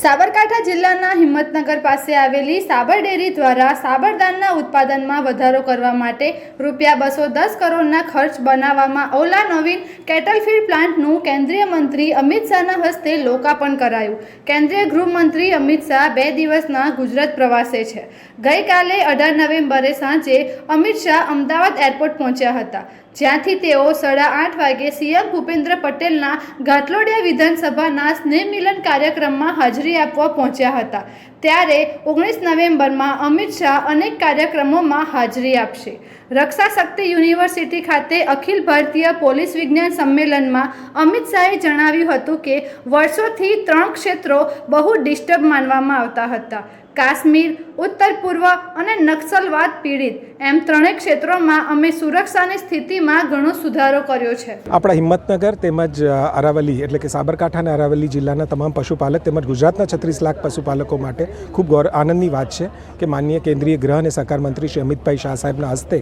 સાબરકાંઠા જિલ્લાના હિંમતનગર પાસે આવેલી સાબર ડેરી દ્વારા સાબરદાનના ઉત્પાદનમાં વધારો કરવા માટે રૂપિયા બસો દસ કરોડના ખર્ચ બનાવવામાં ઓલા નવીન કેટલફીડ પ્લાન્ટનું કેન્દ્રીય મંત્રી અમિત શાહના હસ્તે લોકાર્પણ કરાયું. કેન્દ્રીય ગૃહમંત્રી અમિત શાહ બે દિવસના ગુજરાત પ્રવાસે છે. ગઈકાલે અઢાર નવેમ્બરે સાંજે અમિત શાહ અમદાવાદ એરપોર્ટ પહોંચ્યા હતા. જ્યાંથી તેઓ સાડા આઠ વાગે સીએમ ભૂપેન્દ્ર પટેલના ઘાટલોડિયા વિધાનસભાના સ્નેહ મિલન કાર્યક્રમમાં હાજરી આપવા પહોંચ્યા હતા. ત્યારે ઓગણીસ નવેમ્બરમાં અમિત શાહ અનેક કાર્યક્રમોમાં હાજરી આપશે. રક્ષા શક્તિ યુનિવર્સિટી ખાતે અખિલ ભારતીય પોલીસ વિજ્ઞાન સંમેલનમાં અમિત શાહે જણાવ્યું હતું કે, વર્ષોથી ત્રણ ક્ષેત્રો બહુ ડિસ્ટર્બ માનવામાં આવતા હતા. કાશ્મીર, ઉત્તર પૂર્વ અને નક્સલવાદ પીડિત. એમ ત્રણેય ક્ષેત્રોમાં અમે સુરક્ષાની સ્થિતિમાં ઘણો સુધારો કર્યો છે. આપણા હિંમતનગર તેમજ અરાવલી એટલે કે સાબરકાંઠા અને અરાવલી જિલ્લાના તમામ પશુપાલક તેમજ ગુજરાતના છત્રીસ લાખ પશુપાલકો માટે ખૂબ ગૌર આનંદની વાત છે કે માનનીય કેન્દ્રીય ગૃહ અને સહકાર મંત્રી શ્રી અમિતભાઈ શાહ સાહેબના હસ્તે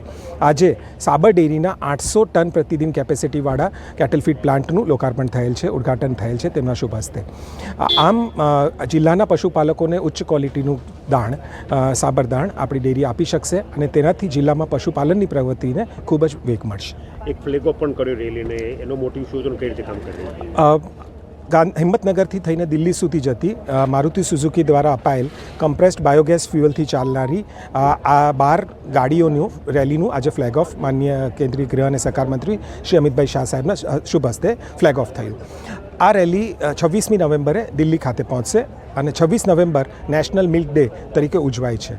આજે સાબર ડેરીના આઠસો ટન પ્રતિદિન કેપેસિટીવાળા કેટલ ફીડ પ્લાન્ટનું લોકાર્પણ થયેલ છે ઉદ્ઘાટન થયેલ છે તેમના શુભ હસ્તે. આમ જિલ્લાના પશુપાલકોને ઉચ્ચ ક્વોલિટીનું દાણ સાબર દાણ આપણી ડેરી આપી શકશે અને તેનાથી જિલ્લામાં પશુપાલનની પ્રવૃત્તિને ખૂબ જ વેગ મળશે. એક ફ્લેગ ઓફ પણ કર્યો રેલીને એનો મોટિવ શું કઈ રીતે કામ કરી? હિંમતનગરથી થઈને દિલ્હી સુધી જતી મારુતિ સુઝુકી દ્વારા અપાયેલ કમ્પ્રેસ્ડ બાયોગેસ ફ્યુઅલથી ચાલનારી આ બાર ગાડીઓનું, રેલીનું આજે ફ્લેગ ઓફ માનનીય કેન્દ્રીય ગૃહ અને સહકાર મંત્રી શ્રી અમિતભાઈ શાહ સાહેબના શુભ હસ્તે ફ્લેગ ઓફ થયું. આ રેલી છવ્વીસમી નવેમ્બરે દિલ્હી ખાતે પહોંચશે અને છવ્વીસ નવેમ્બર નેશનલ મિલ્ક ડે તરીકે ઉજવાય છે.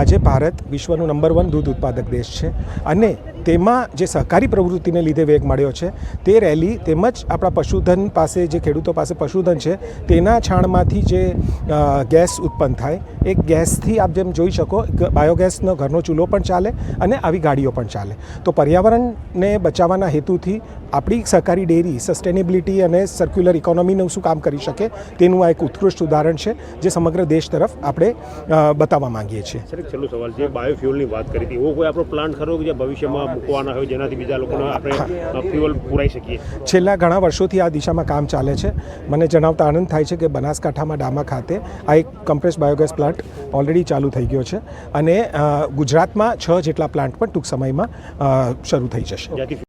આજે ભારત વિશ્વનું નંબર વન દૂધ ઉત્પાદક દેશ છે અને તેમાં જે સહકારી પ્રવૃત્તિને લીધે વેગ મળ્યો છે, તે રેલી તેમજ આપણા પશુધન પાસે જે ખેડૂતો પાસે પશુધન છે, તેના છાણમાંથી જે ગેસ ઉત્પન્ન થાય. એ ગેસથી આપ જેમ જોઈ શકો બાયોગેસનો ઘરનો ચૂલો પણ ચાલે અને આવી ગાડીઓ પણ ચાલે. તો પર્યાવરણને બચાવવાના હેતુથી આપણી સહકારી ડેરી સસ્ટેનેબિલિટી અને સર્ક્યુલર ઇકોનોમીનું શું કામ કરી શકે, તેનું આ એક ઉત્કૃષ્ટ ઉદાહરણ છે, જે સમગ્ર દેશ તરફ આપણે બતાવવા માંગીએ છીએ. સર છેલ્લો સવાલ, જે બાયોફ્યુલની વાત કરી હતી, એવો કોઈ આપણો પ્લાન્ટ ખરો કે જે ભવિષ્યમાં મૂકવાના હોય જેનાથી બીજા લોકોને આપણે ફ્યુઅલ પુરાઈ શકીએ. છેલ્લા ઘણા વર્ષોથી આ દિશામાં કામ ચાલે છે. મને જણાવતા આનંદ થાય છે કે બનાસકાંઠામાં ડામા ખાતે આ એક કમ્પ્રેસ બાયોગેસ પ્લાન્ટ ઓલરેડી ચાલુ થઈ ગયો છે અને ગુજરાતમાં છ જેટલા પ્લાન્ટ પણ ટૂંક સમયમાં શરૂ થઈ જશે.